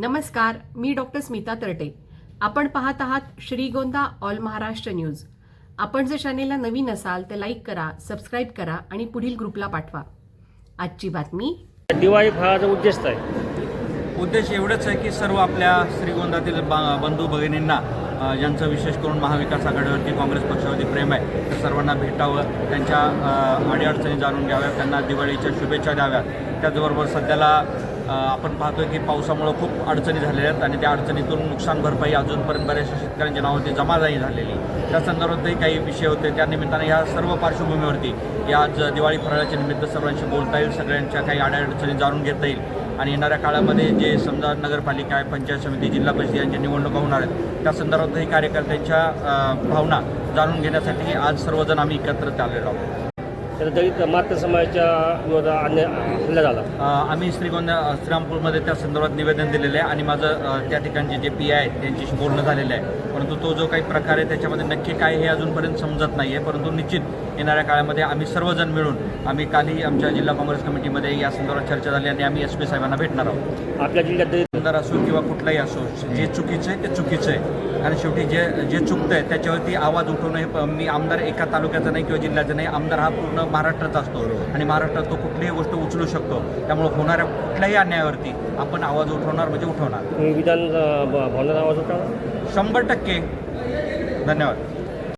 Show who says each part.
Speaker 1: नमस्कार मी डॉक्टर स्मिता तरटे. आपण पाहत आहात श्रीगोंदा ऑल महाराष्ट्र न्यूज. आपण जर चॅनेलला नवीन असाल तर लाईक करा सबस्क्राईब करा आणि पुढील ग्रुपला पाठवा. आजची बातमी.
Speaker 2: दिवाळी फळाचा उद्देश आहे
Speaker 3: उद्देश एवढंच आहे की सर्व आपल्या श्रीगोंदातील बा- बंधू भगिनींना ज्यांचं विशेष करून महाविकास आघाडीवरती काँग्रेस पक्षावरती प्रेम आहे त्या सर्वांना भेटावं त्यांच्या अडीअडचणी जाणून घ्याव्यात त्यांना दिवाळीच्या शुभेच्छा द्याव्यात. त्याचबरोबर सध्याला आपण पाहतोय की पावसामुळं खूप अडचणी झालेल्या आहेत आणि त्या अडचणीतून नुकसान भरपाई अजूनपर्यंत बऱ्याचशा शेतकऱ्यांच्या नावावरती जमा नाही झालेली त्या संदर्भातही काही विषय होते. त्या निमित्ताने ह्या सर्व पार्श्वभूमीवरती या आज दिवाळी फराळाच्या निमित्त सर्वांशी बोलता येईल. सगळ्यांच्या काही अडचणी जाणून घेता येईल. आणि येणाऱ्या काळामध्ये जे समजा नगरपालिका आहे पंचायत समिती जिल्हा परिषद यांच्या निवडणुका होणार आहेत त्या संदर्भातही कार्यकर्त्यांच्या भावना जाणून घेण्यासाठी आज सर्वजण आम्ही एकत्र आलेलो आहोत.
Speaker 2: तर दलित मात्र समाजाच्या विरोधात अन्य हल्ला झाला.
Speaker 3: आम्ही श्रीगोंदा श्रीरामपूरमध्ये त्या संदर्भात निवेदन दिलेलं आहे आणि माझं त्या ठिकाणचे जे पी आय आहेत त्यांच्याशी बोलणं झालेलं आहे. परंतु तो जो काही प्रकार आहे त्याच्यामध्ये नक्की काय हे अजूनपर्यंत समजत नाही आहे. परंतु निश्चित येणाऱ्या काळामध्ये आम्ही सर्वजण मिळून आम्ही कालही आमच्या जिल्हा काँग्रेस कमिटीमध्ये या संदर्भात चर्चा झाली आणि आम्ही एस पी साहेबांना भेटणार आहोत.
Speaker 2: आपल्या जिल्ह्यात
Speaker 3: आमदार असो किंवा कुठलाही असो जे चुकीचं आहे ते चुकीचं. आहे आणि शेवटी जे जे चुकतं आहे त्याच्यावरती आवाज उठवणं हे मी आमदार एका तालुक्याचा नाही किंवा जिल्ह्याचा नाही आमदार हा पूर्ण महाराष्ट्राचा असतो. आणि महाराष्ट्रात तो कुठलीही गोष्ट उचलू शकतो. त्यामुळे होणाऱ्या कुठल्याही अन्यायावरती आपण आवाज उठवणार म्हणजे उठवणार.
Speaker 2: विधान भवनात आवाज उठवला
Speaker 3: शंभर टक्के. धन्यवाद.